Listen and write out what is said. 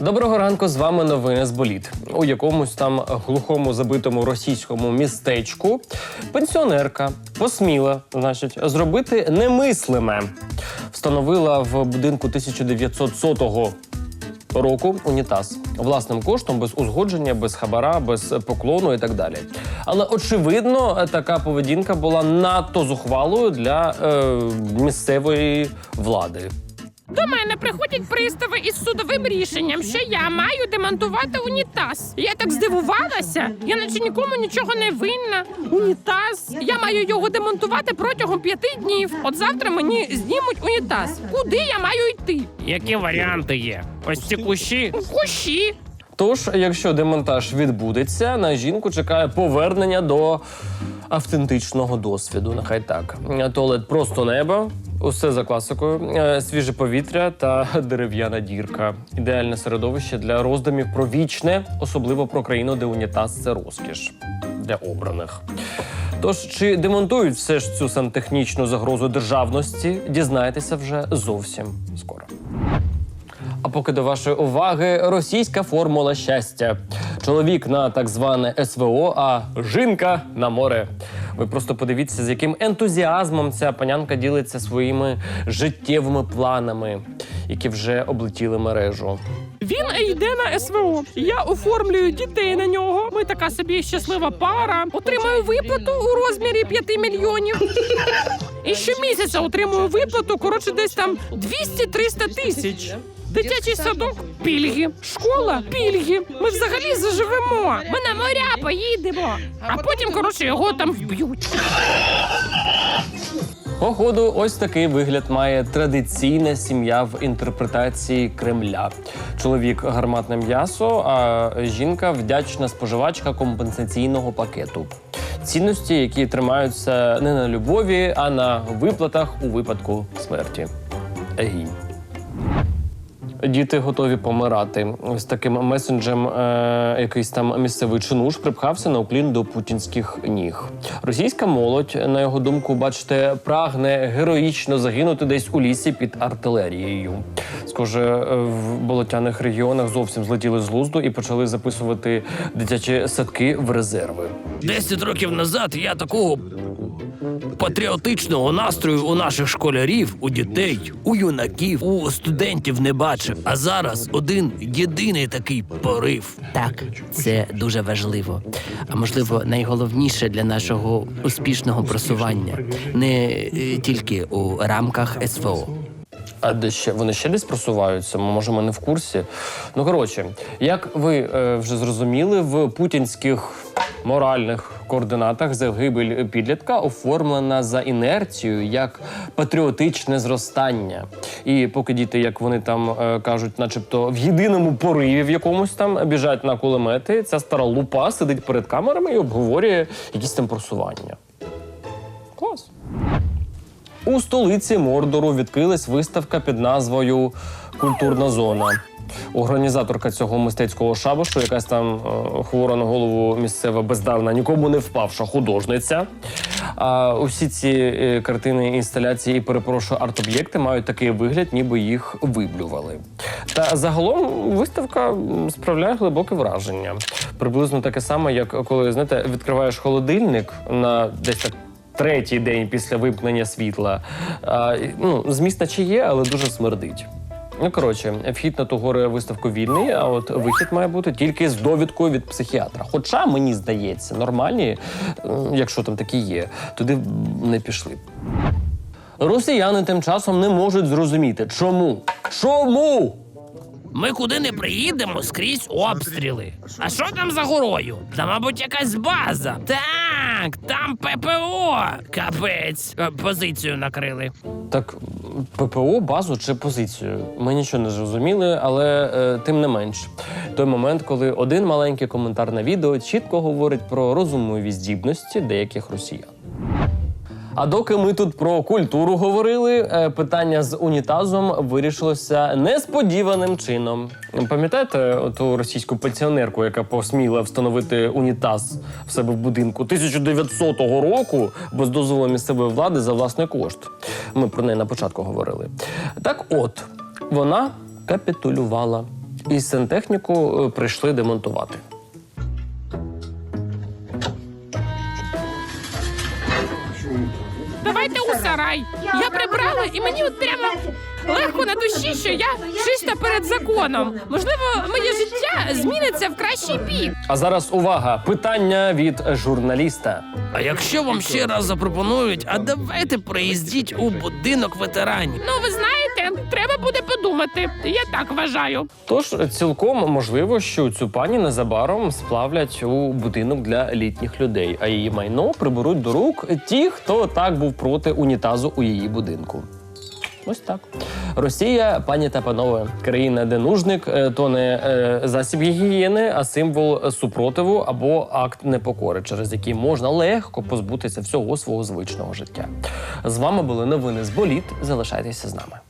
Доброго ранку, з вами новини з боліт. У якомусь там глухому забитому російському містечку пенсіонерка посміла, значить, зробити немислиме. Встановила в будинку 1900 року унітаз власним коштом, без узгодження, без хабара, без поклону і так далі. Але очевидно, така поведінка була надто зухвалою для е, місцевої влади. До мене приходять пристави із судовим рішенням, що я маю демонтувати унітаз. Я так здивувалася. Я наче нікому нічого не винна. Унітаз. Я маю його демонтувати протягом п'яти днів. От завтра мені знімуть унітаз. Куди я маю йти? Які варіанти є? Ось ці кущі. Кущі. Тож, якщо демонтаж відбудеться, на жінку чекає повернення до автентичного досвіду. Нехай так. Туалет просто небо, усе за класикою, е, свіже повітря та дерев'яна дірка. Ідеальне середовище для роздумів про вічне, особливо про країну, де унітаз це розкіш для обраних. Тож, чи демонтують все ж цю сантехнічну загрозу державності, дізнаєтеся вже зовсім скоро. А поки до вашої уваги російська формула щастя. Чоловік на так зване СВО, а жінка на море. Ви просто подивіться, з яким ентузіазмом ця панянка ділиться своїми життєвими планами, які вже облетіли мережу. Він йде на СВО. Я оформлюю дітей на нього. Ми така собі щаслива пара. Отримаю виплату у розмірі 5 мільйонів. І щомісяця отримую виплату, коротше, десь там 200-300 тисяч. Дитячий садок пільги, школа пільги. Ми взагалі заживемо. Ми на моря поїдемо. А потім, коротше, його там вб'ють. Походу, ось такий вигляд має традиційна сім'я в інтерпретації Кремля. Чоловік гарматне м'ясо, а жінка вдячна споживачка компенсаційного пакету. Цінності, які тримаються не на любові, а на виплатах у випадку смерті. Егінь. Діти готові помирати. З таким месенджем е, якийсь там місцевий чинуш припхався на уклін до путінських ніг. Російська молодь, на його думку, бачите, прагне героїчно загинути десь у лісі під артилерією. Схоже, е, в болотяних регіонах зовсім злетіли з глузду і почали записувати дитячі садки в резерви. Десять років назад я такого патріотичного настрою у наших школярів, у дітей, у юнаків, у студентів не бачив. А зараз один єдиний такий порив. Так, це дуже важливо. А можливо, найголовніше для нашого успішного просування не е, тільки у рамках СВО. А де ще вони ще десь просуваються? Ми не в курсі. Ну коротше, як ви е, вже зрозуміли, в путінських моральних координатах загибель підлітка оформлена за інерцією як патріотичне зростання. І поки діти, як вони там е, кажуть, начебто в єдиному пориві в якомусь там біжать на кулемети, ця стара лупа сидить перед камерами і обговорює якісь там просування. Клас. У столиці Мордору відкрилась виставка під назвою Культурна зона. Організаторка цього мистецького шабашу, якась там е, хвора на голову місцева бездарна, нікому не впавша художниця. А усі ці е, картини, інсталяції і перепрошую арт-об'єкти мають такий вигляд, ніби їх виблювали. Та загалом виставка справляє глибоке враження. Приблизно таке саме, як коли знаєте, відкриваєш холодильник на десь так третій день після вимкнення світла. А, ну, зміст наче є, але дуже смердить. Ну, коротше, вхід на ту горе виставку вільний, а от вихід має бути тільки з довідкою від психіатра. Хоча, мені здається, нормальні, якщо там такі є, туди не пішли. Росіяни тим часом не можуть зрозуміти, чому. Чому? Ми куди не приїдемо, скрізь обстріли. А що там за горою? Там, мабуть, якась база. Так, там ППО. Капець. Позицію накрили. Так, ППО, базу чи позицію? Ми нічого не зрозуміли, але е, тим не менш, той момент, коли один маленький коментар на відео чітко говорить про розумові здібності деяких росіян. А доки ми тут про культуру говорили, е, питання з унітазом вирішилося несподіваним чином. Пам'ятаєте ту російську пенсіонерку, яка посміла встановити унітаз в себе в будинку 1900 року без дозволу місцевої влади за власний кошт? Ми про неї на початку говорили. Так от, вона капітулювала І сантехніку е, прийшли демонтувати. Давайте у сарай. Я прибрала, і мені от прямо легко на душі, що я чиста перед законом. Можливо, моє життя зміниться в кращий бік. А зараз увага! Питання від журналіста. А якщо вам ще раз запропонують, а давайте приїздіть у будинок ветеранів. Ну, ви знаєте, треба буде подумати. Я так вважаю. Тож цілком можливо, що цю пані незабаром сплавлять у будинок для літніх людей, а її майно приберуть до рук ті, хто так був проти унітазу у її будинку. Ось так. Росія, пані та панове, країна, де нужник е, то не е, засіб гігієни, а символ супротиву або акт непокори, через який можна легко позбутися всього свого звичного життя. З вами були новини з боліт. Залишайтеся з нами.